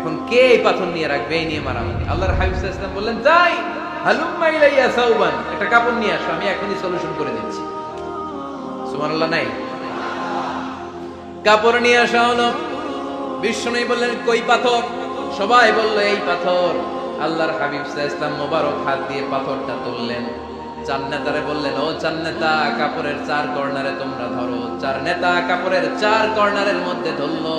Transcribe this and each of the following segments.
এখন কে এই পাথর নিয়ে রাখবে? এই নিয়ে মারামারি। আল্লাহর হাবিব বললেন তাই হালুম্মা ইলাইয়া সাউবান একটা কাপড় নিয়ে আসো, আমি সলিউশন করে দিচ্ছি। সুবহানাল্লাহ, নাই? কাপড় নিয়ে বললেন, কই পাথর? সবাই বলল, এই পাথর। আল্লাহর হাবিব ইসলাম মোবারক হাত দিয়ে পাথরটা তুললেন। চার নেতারে বললেন, ও চার নেতা কাপড়ের চার কর্নারে তোমরা ধরো। চার নেতা কাপড়ের চার কর্নারের মধ্যে ধরলো।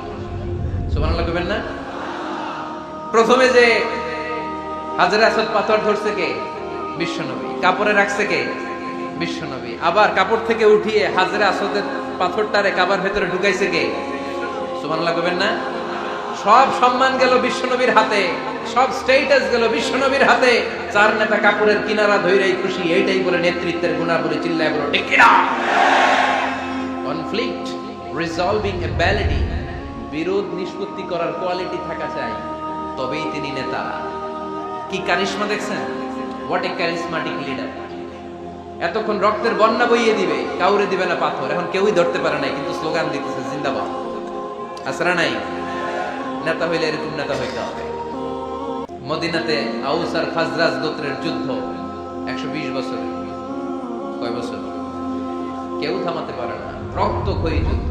সুবহানাল্লাহ না? প্রথমে যে হাজার আসদ পাথর ধরছে কে? বিশ্বনবী। কাপড়ে রাখছে কে? বিশ্বনবী। আবার কাপড় থেকে উঠিয়ে হাজারে আসদের পাথরটারে কাবার ভেতরে ঢুকাইছে কে? সুবহানাল্লাহ কইবেন না? সব সম্মান গেল বিশ্বনবীর হাতে। সব স্টেটাস গেল বিশ্বনবীর হাতে। চার নেতা কাপড়ের কিনারা ধইরাই খুশি। এইটাই বলে নেতৃত্বের গুণাবলী চিল্লায় বলো, ঠিক কিনা? কনফ্লিক্ট রিজলভিং অ্যাবিলিটি বিরোধ নিষ্পত্তি করার কোয়ালিটি থাকা চাই, তবেই তিনি নেতা। কি কারিশমা দেখছেন? হোয়াট এ ক্যারিসমাটিক লিডার এতক্ষণ রক্তের বন্যা বইয়ে দিবে, কাউরে দিবে না পাথর। এখন কেউই ধরতে পারে নাই, কিন্তু স্লোগান দিতেছে, জিন্দাবাদ। আসরা নাই? নেতা হইলে এরকম নেতা হইতে হবে। মদিনাতে আউস আর খাজরাজ গোত্রের যুদ্ধ, একশো বিশ বছর কয় বছর? কেউ থামাতে পারে না। রক্ত রক্তক্ষয়ী যুদ্ধ।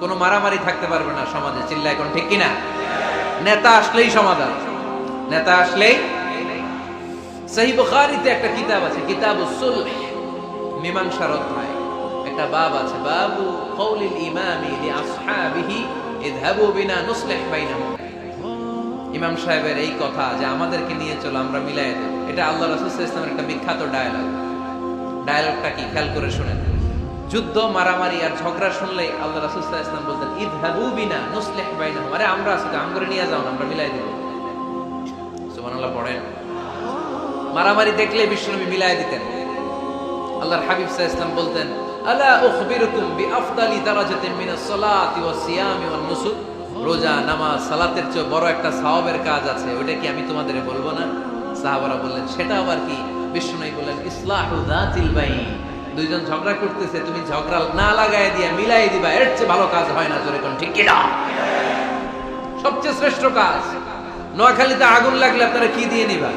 কোনো মারামারি থাকতে পারবে না সমাজে চিল্লা এখন ঠিক কিনা? নেতা আসলেই সমাধান। নেতা আসলেই সহি বুখারীতে একটা কিতাব আছে, কিতাব মীমাংসার অধ্যায় একটা বাব আছে, বাবু কৌলিল ইমামি আসহাবিহি ইযহাবু বিনা নুসলিহ বাইনাহুম ইমাম সাহেবের এই কথা যে আমাদেরকে নিয়ে চলো, আমরা মিলাই দেব। এটা আল্লাহ রাসূল সাল্লাল্লাহু আলাইহি একটা বিখ্যাত ডায়ালগ। ডায়ালগটা কি? খেয়াল করে শুনেন। যুদ্ধ, মারামারি আর ঝগড়া শুনলেই আল্লাহ রাসূল সাল্লাল্লাহু আলাইহি ওয়াসাল্লাম বলতেন ইযহাবু বিনা নুসলিহ বাইনাহুম। আরে আমরা আছি আমগরে নিয়ে যাও, আমরা মিলাই দেব। মারামারি দেখলে বিশ্বনবী মিলাই দিতেন। আল্লাহর হাবিব আলাইহি ইসলাম বলতেন, আলা নুসুক রোজা সালাতের চেয়ে বড় একটা সওয়াবের কাজ আছে ওটা কি আমি তোমাদের বলব না? সাহাবারা বললেন, সেটা আবার কি? বিষ্ণুনাই বললেন, ইসলাহু যাতিল বাইন। দুইজন ঝগড়া করতেছে, তুমি ঝগড়া না লাগায় দিয়া মিলাই দিবা, এর চেয়ে ভালো কাজ হয় না জোরে ঠিক কিনা? সবচেয়ে শ্রেষ্ঠ কাজ, নোয়াখালীতে আগুন লাগলে আপনারা কি দিয়ে নিবা?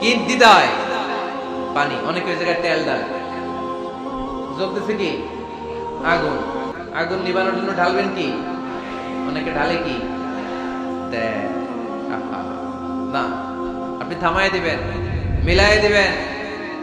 কি দিদায়? পানি, অনেক ওই জায়গায় তেল দেয়। জ্বলতেছে কি? আগুন। আগুন নিবানোর জন্য ঢালবেন কি? অনেকে ঢালে কি। না, আপনি থামাই দিবেন, মিলাই দিবেন।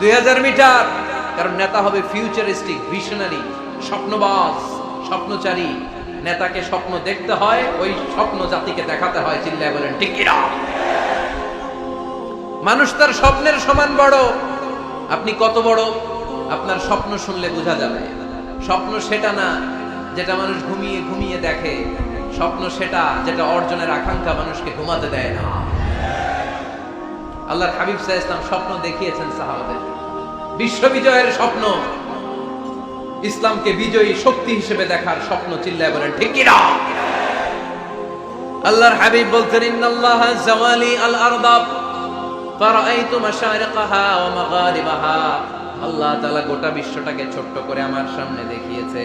দুই হাজার মিটার। কারণ নেতা হবে ফিউচারিস্টিক ভিশনারি স্বপ্নবাজ, স্বপ্নচারী। নেতাকে স্বপ্ন দেখতে হয়, ওই স্বপ্ন জাতিকে দেখাতে হয়, চিল্লায় বলেন কিনা? মানুষ তার স্বপ্নের সমান বড়। আপনি কত বড়? আপনার স্বপ্ন শুনলে বোঝা যাবে। স্বপ্ন সেটা না, যেটা মানুষ ঘুমিয়ে ঘুমিয়ে দেখে। স্বপ্ন সেটা, যেটা অর্জনের আকাঙ্ক্ষা মানুষকে ঘুমাতে দেয় না। আল্লাহর হাবিব সাহা ইসলাম স্বপ্ন দেখিয়েছেন সাহাবাদের। বিশ্ব বিজয়ের স্বপ্ন। ইসলামকে বিজয়ী শক্তি হিসেবে দেখার স্বপ্ন চিল্লায় বলেন, ঠিক কিনা? আল্লাহর হাবিব বলতেন ইন্নাল্লাহ জাওয়ালি আল আরদাব ফারাআইতু মাশারিকাহা ওয়া মাগারিবাহা। আল্লাহ তাআলা গোটা বিশ্বটাকে ছোট্ট করে আমার সামনে দেখিয়েছে।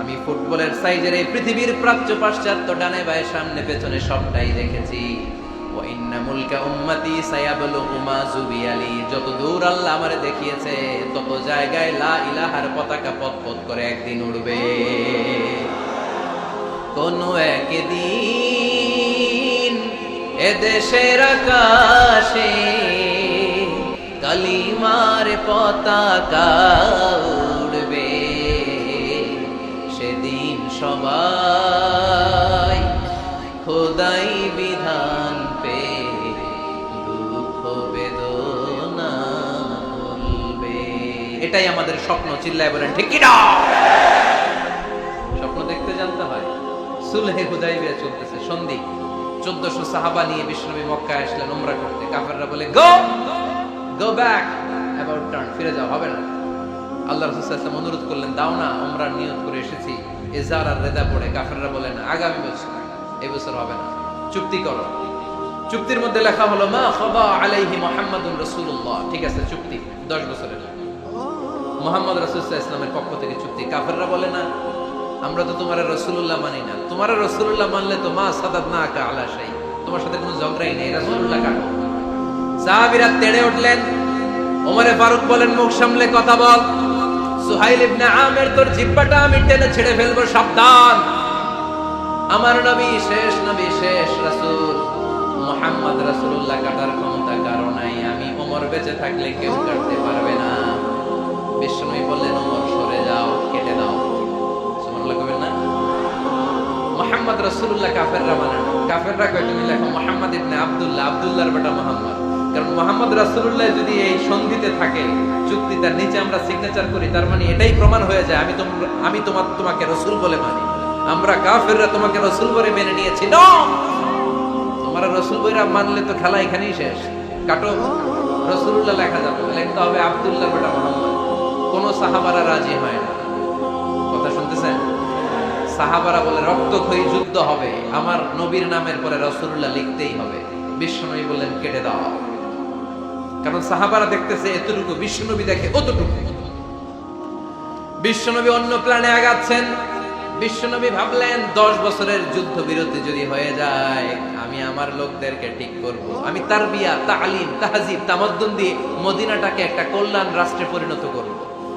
আমি ফুটবলের সাইজের এই পৃথিবীর প্রাচ্য পাশ্চাত্য ডানে বায়ে সামনে পেছনে সবটাই দেখেছি। যত দূর আল্লাহ আমারে দেখিয়েছে, তত জায়গায় লা পতাকা করে একদিন উড়বে। কোনো একদিন এদেশের আকাশে কালিমার পতাকা উড়বে। সেদিন সবাই এটাই আমাদের স্বপ্ন, চিল্লায় বলেন, ঠিক স্বপ্ন দেখতে জানতে হয়। সুলহে হুদাইবিয়া চলতেছে। সন্ধি, চোদ্দশো সাহাবা নিয়ে বিষ্ণবী মক্কায় আসলেন, উমরা করতে। কাফেররা বলে, go go back about turn ফিরে যাও, হবে না। আল্লাহ রসুল সাল্লাম অনুরোধ করলেন, দাও না, উমরার নিয়ত করে এসেছি। এজার আর রেদা পড়ে। কাফেররা বলেন আগামী বছর, এই বছর হবে না। চুক্তি করো। চুক্তির মধ্যে লেখা হলো, মা খবা আলাইহি মুহাম্মাদুর রাসূলুল্লাহ। ঠিক আছে, চুক্তি 10 বছরের। মোহাম্মদ রাসূলুল্লাহ ইসলামের পক্ষ থেকে চুক্তি। কাফেররা বলে, না, আমরা তো তোমার রসুল্লাহ মানি না। তোমার রসুল্লাহ মানলে তো মা সাদাত না কা আলা শাই। তোমার সাথে কোনো ঝগড়াই নেই রসুল্লাহ কাটো সাহাবীরা তেড়ে উঠলেন। ওমরে ফারুক বলেন, মুখ সামলে কথা বল। সুহাইল ইবনে আমের তোর জিব্বাটা আমি টেনে ছেড়ে ফেলব, সাবধান। আমার নবী শেষ নবী শেষ রাসূল। মুহাম্মদ রাসূলুল্লাহ কাটার ক্ষমতা কারও নাই। আমি ওমর বেঁচে থাকলে কেউ কাটতে পারবে না বিষ্ণুই বললেন, ওমর, সরে যাও, কেটে দাও মোহাম্মদ কাফেররা মানে না। কাফেররা কয়, তুমি লেখো মোহাম্মদ ইবনে বেটা মোহাম্মদ। কারণ মোহাম্মদ যদি এই সন্ধিতে থাকে চুক্তি তার নিচে আমরা সিগনেচার করি, তার মানে এটাই প্রমাণ হয়ে যায়, আমি আমি তোমার তোমাকে রসূল বলে মানি। আমরা কাফেররা তোমাকে রসূল বলে মেনে নিয়েছি। নো! তোমরা রসূল বইরা মানলে তো খেলা এখানেই শেষ। কাটো। রসুল্লাহ লেখা যাবে। লিখতে হবে আব্দুল্লাহ বেটা মোহাম্মদ। কোন সাহাবারা রাজি হয় না। কথা শুনতেছেন? সাহাবারা বলে রক্তক্ষয়ী যুদ্ধ হবে। আমার নবীর নামের পরে রসুল্লাহ লিখতেই হবে। বিশ্বনবী বললেন, কেটে দাও। কারণ সাহাবারা দেখতেছে, এতটুকু বিশ্বনবী দেখে অতটুকু। বিশ্বনবী অন্য প্ল্যানে আগাচ্ছেন। বিশ্বনবী ভাবলেন, দশ বছরের যুদ্ধ বিরতি যদি হয়ে যায়, আমি আমার লোকদেরকে ঠিক করব। আমি তার বিয়া তালিম তাহাজিব, তামদ্দন দিয়ে মদিনাটাকে একটা কল্যাণ রাষ্ট্রে পরিণত করব।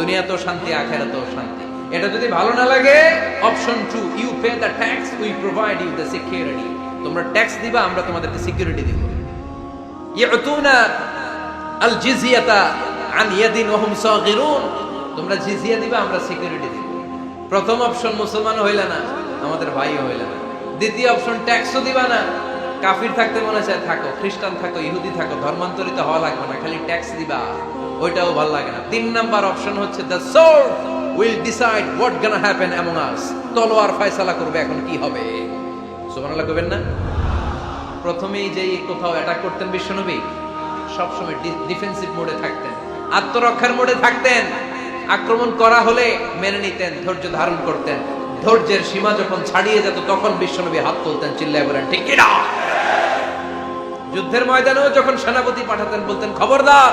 দুনিয়া তো শান্তি আখেরা তো শান্তি। এটা যদি ভালো না লাগে option two you pay the tax we provide you the security তোমরা ট্যাক্স দিবা, আমরা তোমাদেরকে সিকিউরিটি দিব। ইয়াতুনা আল জিজিয়াতা আন ইয়াদিন ওয়া হুম সাগিরুন। তোমরা জিজিয়া দিবা, আমরা সিকিউরিটি দিব। প্রথম অপশন মুসলমান হইলা না, আমাদের ভাইও হইলা না। দ্বিতীয় অপশন ট্যাক্সও দিবা না। কাফির থাকতে মনে চায়, থাকো। খ্রিস্টান থাকো, ইহুদি থাকো, ধর্মান্তরিত হওয়া লাগবে না, খালি ট্যাক্স দিবা। ওইটাও ভালো লাগে না। তিন নাম্বার অপশন হচ্ছে the sword will decide what gonna happen among us তলোয়ার ফয়সালা করবে, এখন কি হবে? সুবহানাল্লাহ কইবেন না? প্রথমেই যে কোথাও অ্যাটাক করতেন বিশ্বনবী, সবসময় ডিফেন্সিভ মোডে থাকতেন। আত্মরক্ষার মোডে থাকতেন। আক্রমণ করা হলে মেনে নিতেন, ধৈর্য ধারণ করতেন। ধৈর্যের সীমা যখন ছাড়িয়ে যেত, তখন বিশ্বনবী হাত তুলতেন, চিল্লায় বলেন, ঠিক কিনা? যুদ্ধের ময়দানেও যখন সেনাপতি পাঠাতেন, বলতেন, খবরদার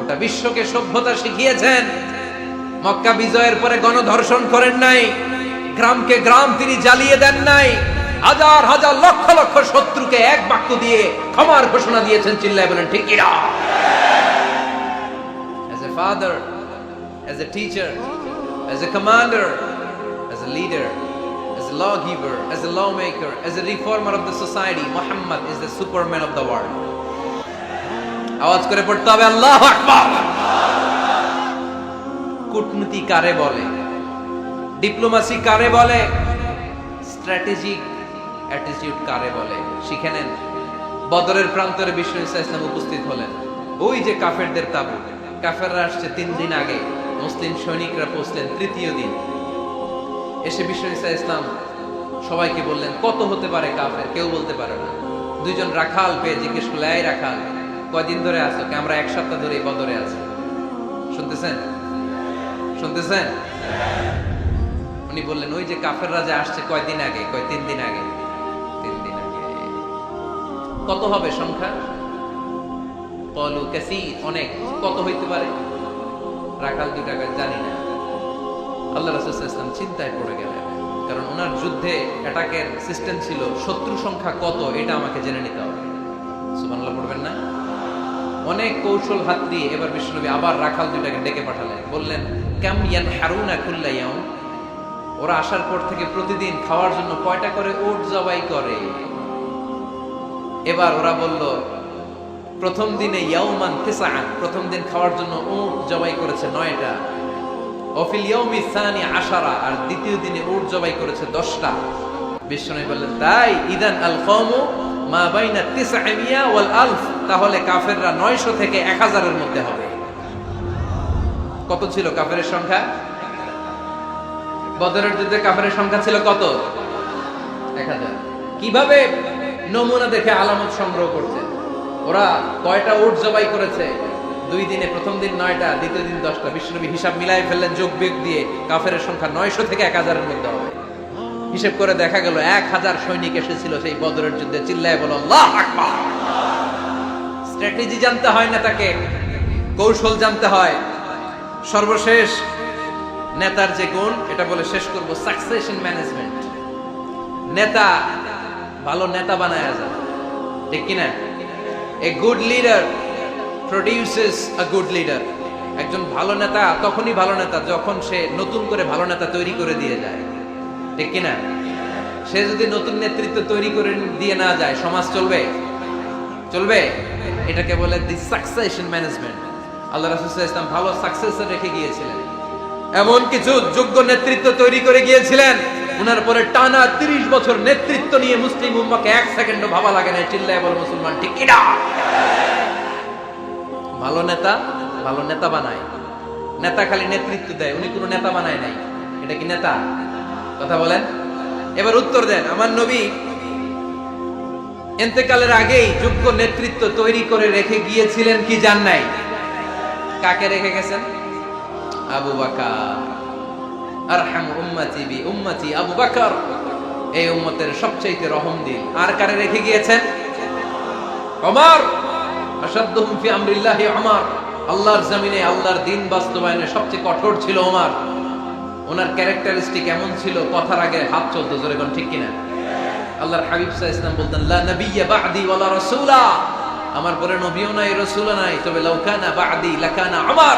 গোটা বিশ্বকে সভ্যতা শিখিয়েছেন মক্কা বিজয়ের পরে গণধর্ষণ করেন নাই গ্রামকে গ্রাম তিনি জ্বালিয়ে দেন নাই হাজার হাজার লক্ষ লক্ষ শত্রুকে এক বাক্য দিয়ে ক্ষমার ঘোষণা দিয়েছেন চিল্লায় বলেন ঠিক কিনা as a father as a teacher as a commander as a leader as a lawgiver as a lawmaker as a reformer of the society muhammad is the superman of the world আওয়াজ করে পড়তে হবে, আল্লাহ কূটনীতি কারে বলে? Diplomacy কারে বলে? Strategic attitude কারে বলে? শিখে নেন। বদরের প্রান্তরে বিশ্ব ইসা ইসলাম উপস্থিত হলেন। ওই যে কাফেরদের তাবু। কাফেররা আসছে তিন দিন আগে। মুসলিম সৈনিকরা পৌঁছলেন তৃতীয় দিন। এসে বিশ্ব ইসা ইসলাম সবাইকে বললেন, কত হতে পারে কাফের? কেউ বলতে পারে না। দুইজন রাখাল পেয়ে জিজ্ঞেস করলে রাখাল কয়দিন ধরে আছো? কে আমরা এক সপ্তাহ ধরে এই বদরে আছি? শুনতেছেন? শুনতেছেন? উনি বললেন, ওই যে কাফের রাজা আসছে কয়দিন আগে? কয়, তিন দিন আগে। তিন দিন আগে। কত হবে সংখ্যা? কলু কাসি অনেক। কত হইতে পারে? রাখাল দুই টাকা, জানি না। আল্লাহ রাসূল ওয়াসাল্লাম চিন্তায় পড়ে গেলেন, কারণ ওনার যুদ্ধে অ্যাটাকের সিস্টেম ছিল শত্রু সংখ্যা কত, এটা আমাকে জেনে নিতে হবে। সুবহানাল্লাহ, পড়বেন না? অনেক কৌশল হাত দিয়ে এবার বিশ্বনবী আবার রাখাল দুইটাকে ডেকে পাঠালেন। বললেন, কাম ইয়ান হারুনা কুল্লা ওরা আসার পর থেকে প্রতিদিন খাওয়ার জন্য কয়টা করে ওট জবাই করে। এবার ওরা বলল, প্রথম দিনে ইয়াউমান তিসআন, প্রথম দিন খাওয়ার জন্য উট জবাই করেছে নয়টা। অফিল ইয়াউমি সানি আশারা, আর দ্বিতীয় দিনে উট জবাই করেছে দশটা। বিশ্বনবী বললেন, তাই, ইদান আল কওমু মা বাইনা তিসআমিয়া ওয়াল আলফ, তাহলে কাফেররা 900 থেকে 1000 এর মধ্যে হবে। কত ছিল কাফেরের সংখ্যা? বদরের যুদ্ধে কাফেরের সংখ্যা ছিল কত? 1000 কীভাবে নমুনা দেখে আলামত সংগ্রহ করছে? ওরা কয়টা উট জবাই করেছে? দুই দিনে প্রথম দিন নয়টা, দ্বিতীয় দিন দশটা। বিশ্বনবী হিসাব মিলাই ফেললেন যোগ বিয়োগ দিয়ে কাফের সংখ্যা নয়শো থেকে এক হাজারের মধ্যে হবে। হিসেব করে দেখা গেল, এক হাজার সৈনিক এসেছিল সেই বদরের যুদ্ধে। চিল্লায় বলো স্ট্র্যাটেজি জানতে হয় না তাকে, কৌশল জানতে হয়। সর্বশেষ নেতার যে গুণ, এটা বলে শেষ করব সাকসেশন ম্যানেজমেন্ট নেতা, ভালো নেতা বানায় যায়। ঠিক কিনা? A good leader produces a good leader একজন ভালো নেতা, তখনই ভালো নেতা, যখন সে নতুন করে ভালো নেতা তৈরি করে দিয়ে যায়। ঠিক কিনা? সে যদি নতুন নেতৃত্ব তৈরি করে দিয়ে না যায়, সমাজ চলবে? চলবে? এটাকে বলে দি সাকসেশন ম্যানেজমেন্ট আল্লাহ রাসূল ইসলাম ভালো সাকসেসর রেখে গিয়েছিলেন। এমন কিছু যোগ্য নেতৃত্ব তৈরি করে গিয়েছিলেন, উনার পরে টানা 30 বছর নেতৃত্ব নিয়ে মুসলিম উম্মাকে এক সেকেন্ডও ভাবা লাগে না চিল্লায় বল মুসলমান, ঠিক কিনা? ভালো নেতা ভালো নেতা বানায়। নেতা খালি নেতৃত্ব দেয়, উনি কোনো নেতা বানায় নাই। এটা কি নেতা? কথা বলেন। এবার উত্তর দেন। আমার নবী এতেকালের আগেই যোগ্য নেতৃত্ব তৈরি করে রেখে গিয়েছিলেন কি জান নাই? কাকে রেখে গেছেন? আবু বাকার। আবু বাকর। এই উম্মতের সবচেয়ে রহম দিল। আর কারে রেখে গিয়েছেন? ওমর। আসাদ্দুহুম আল্লাহর জমিনে, আল্লাহর দিন বাস্তবায়নে সবচেয়ে কঠোর ছিল ওমর। ওনার ক্যারেক্টারিস্টিক এমন ছিল, কথার আগে হাত চলতো, জোরে কোন ঠিক কিনা? আল্লাহর হাবিব সাল্লাল্লাহু ইসলাম বলতেন, লা নাবিয়্যা বা'দি ওয়ালা রাসূলা। আমার পরে নবীও নাই, রাসূলও নাই। তবে লাউকানা বা'দি লাকানা আমার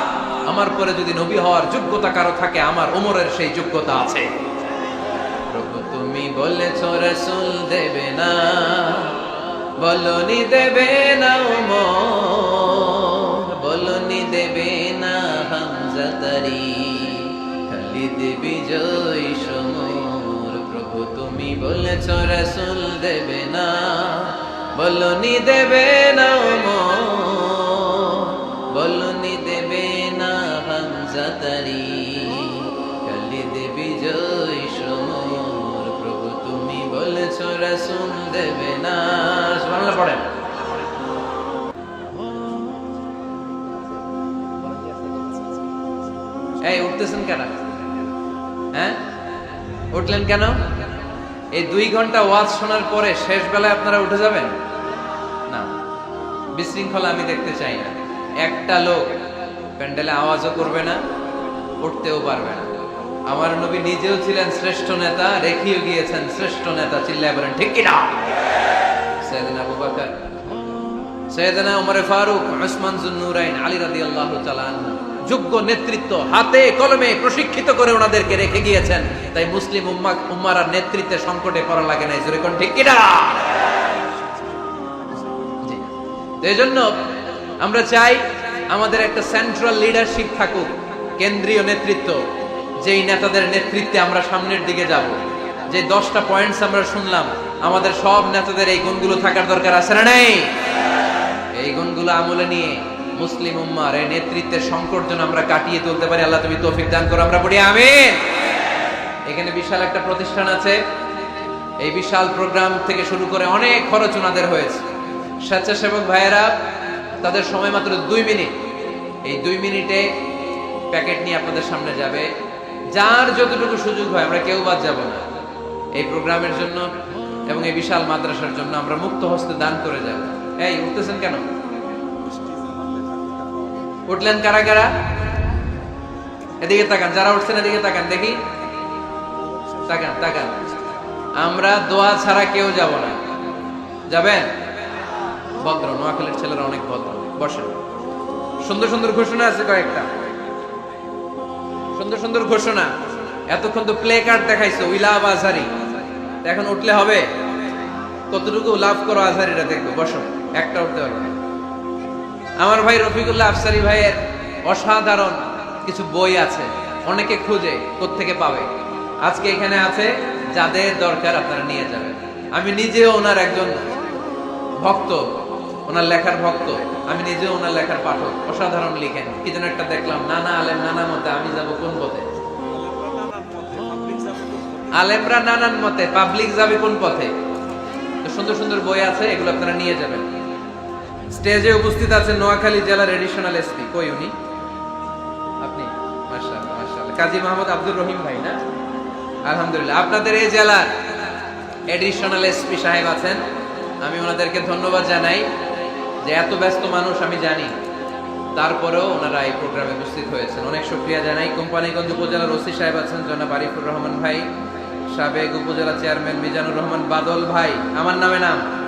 আমার পরে যদি নবী হওয়ার যোগ্যতা কারও থাকে, আমার ওমরের সেই যোগ্যতা আছে। তুমি বলেছ রাসূল দেবে না, বলনি দেবে না ওমর বলনি দেবে না হামজা তারি খালিদ বিজয় সমর প্রভু, তুমি বলেছ, রাসূল দেবে না। বলনি দেবে না বলনি দেবে না, হামজা তারি। খালিদ বিজয় সমর প্রভু, তুমি বলেছ, রাসূল দেবে না। সুবহানাল্লাহ পড়েন। এই, উঠতেছেন কেন? হ্যাঁ? উঠলেন কেন? এই দুই ঘণ্টা ওয়াজ শোনার পরে শেষ বেলায় আপনারা উঠে যাবেন? না, বিশৃঙ্খলা আমি দেখতে চাই না। একটা লোক প্যান্ডেলে আওয়াজও করবে না, উঠতেও পারবে না। আমার নবী নিজেও ছিলেন শ্রেষ্ঠ নেতা, রেখেও গিয়েছেন শ্রেষ্ঠ নেতা, চিল্লায় বলেন, ঠিক কিনা? সৈয়দিন আবু বকর। সৈয়দনা উমরে ফারুক, উসমান জুন্নুরাইন আলী রাদিয়াল্লাহু আনহু। যোগ্য নেতৃত্ব হাতে কলমে প্রশিক্ষিত করে ওনাদেরকে রেখে গিয়েছেন। তাই মুসলিম উম্মা, উম্মার নেতৃত্বে সংকটে পড়া লাগে না জোরে কোন ঠিক কিনা? এই জন্য আমরা চাই আমাদের একটা সেন্ট্রাল লিডারশিপ থাকুক, কেন্দ্রীয় নেতৃত্ব, যেই নেতাদের নেতৃত্বে আমরা সামনের দিকে যাব। যে দশটা পয়েন্টস আমরা শুনলাম, আমাদের সব নেতাদের এই গুণগুলো থাকার দরকার আছে না নেই? এই গুণগুলো আমলে নিয়ে মুসলিম উম্মার এই নেতৃত্বের সংকট যেন আমরা কাটিয়ে তুলতে পারি। আল্লাহ তুমি তৌফিক দান করো, আমরা পড়ি, আমিন। এখানে বিশাল একটা প্রতিষ্ঠান আছে। এই বিশাল প্রোগ্রাম থেকে শুরু করে অনেক খরচ ওনাদের হয়েছে। স্বেচ্ছাসেবক ভাইয়েরা, তাদের সময় মাত্র দুই মিনিট। এই দুই মিনিটে প্যাকেট নিয়ে আপনাদের সামনে যাবে। যার যতটুকু সুযোগ হয়, আমরা কেউ বাদ যাব না। এই প্রোগ্রামের জন্য এবং এই বিশাল মাদ্রাসার জন্য আমরা মুক্ত হস্তে দান করে যাব। এই, উঠতেছেন কেন? উঠলেন কারা কারা? এদিকে তাকান, যারা উঠছেন এদিকে তাকান, দেখি। তাকান তাকান। আমরা দোয়া ছাড়া কেউ যাব না। যাবেন? ভদ্র, নোয়াখালীর ছেলেরা অনেক ভদ্র। বসেন। সুন্দর সুন্দর ঘোষণা আছে কয়েকটা। সুন্দর সুন্দর ঘোষণা। এতক্ষণ তো প্লে কার্ড দেখাইছো উই লাভ আজহারি এখন উঠলে হবে? কতটুকু লাভ করো আজহারিটা দেখব, বসো। একটা উঠতে পারবে। আমার ভাই রফিকুল্লাহ আফসারি ভাইয়ের অসাধারণ কিছু বই আছে, অনেকে খুঁজে থেকে পাবে। আজকে এখানে আছে, যাদের দরকার আপনারা নিয়ে যাবেন। আমি নিজেও ওনার একজন ভক্ত, ওনার লেখার ভক্ত। আমি নিজেও ওনার লেখার পাঠক, অসাধারণ লিখেন। কি যেন একটা দেখলাম, নানা আলেম, নানা মতে, আমি যাব কোন পথে? আলেমরা নানান মতে, পাবলিক যাবে কোন পথে? সুন্দর সুন্দর বই আছে, এগুলো আপনারা নিয়ে যাবেন। স্টেজে উপস্থিত আছেন নোয়াখালী জেলার এডিশনাল এসপি কই উনি? আপনি? মাশাআল্লাহ মাশাআল্লাহ। কাজী মোহাম্মদ আব্দুর রহিম ভাই না? আলহামদুলিল্লাহ। আপনাদের এই জেলার এডিশনাল এসপি সাহেব আছেন। আমি ওনাদেরকে ধন্যবাদ জানাই যে এত ব্যস্ত মানুষ, আমি জানি। তারপরেও ওনারা এই প্রোগ্রামে উপস্থিত হয়েছেন। অনেক শুক্রিয়া জানাই। কোম্পানিগঞ্জ উপজেলার ওসি সাহেব আছেন, জনাব আরিফুর রহমান ভাই। সাবেক উপজেলা চেয়ারম্যান মিজানুর রহমান বাদল ভাই। আমার নামে নাম।